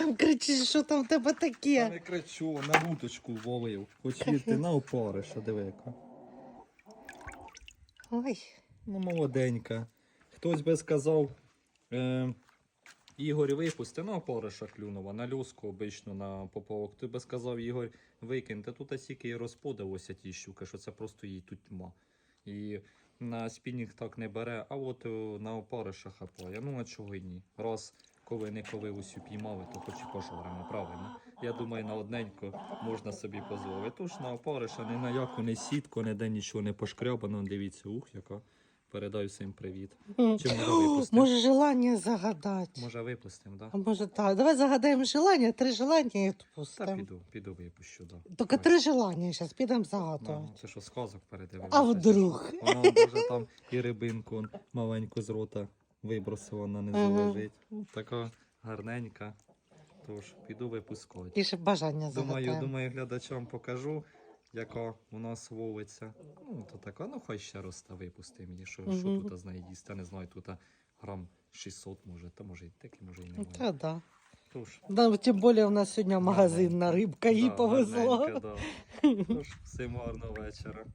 там кричиш, що там в тебе Я таке? не кричу, на вудочку волив. Хоч вірти на опариша, диви яка. Ой. Ну, молоденька. Хтось би сказав, е, Ігор випусти на опариша клюнув, а на льоску обично на поповок. Ти би сказав, Ігор, викинь, та тут стільки і розподалося ті щуки, що це просто їй тут тьма. І на спінінг так не бере, а от е, на опариша хапає. Ну а чого й ні? Раз коли не коли усю піймали, то хоч і пожоремо, правильно. Я думаю, на одненько можна собі дозволити. Тож на опариша ні на яку, не сітку, ніде нічого не пошкрябано. Дивіться, ух, яка. Передаю всім привіт. М. Чи може випустимо? Може желання загадати. Може випустимо, да? А може так. Давай загадаємо желання, три желання і Та піду, піду випущу, да. Тільки Давай. три желання, зараз підемо загадувати. Ну, це що сказок передивилися? А вдруг? Вона даже там і рибинку маленьку з рота вибросила, вона не Ага. лежить. Така гарненька. Тож, піду випускати. І ще бажання Думаю, думаю, глядачам покажу, яка у нас вовиться. Ну, то така, ну хай ще раз та випустимо її. Що, що Мгм. тут з неї не знаю, тут грам 600 може, та може і таки, може і Ну, немає. Та да. Тож, Да, тим більше у нас сьогодні магазинна рибка, їй да, повезло. гарненька, да. Тож, всім гарного вечора.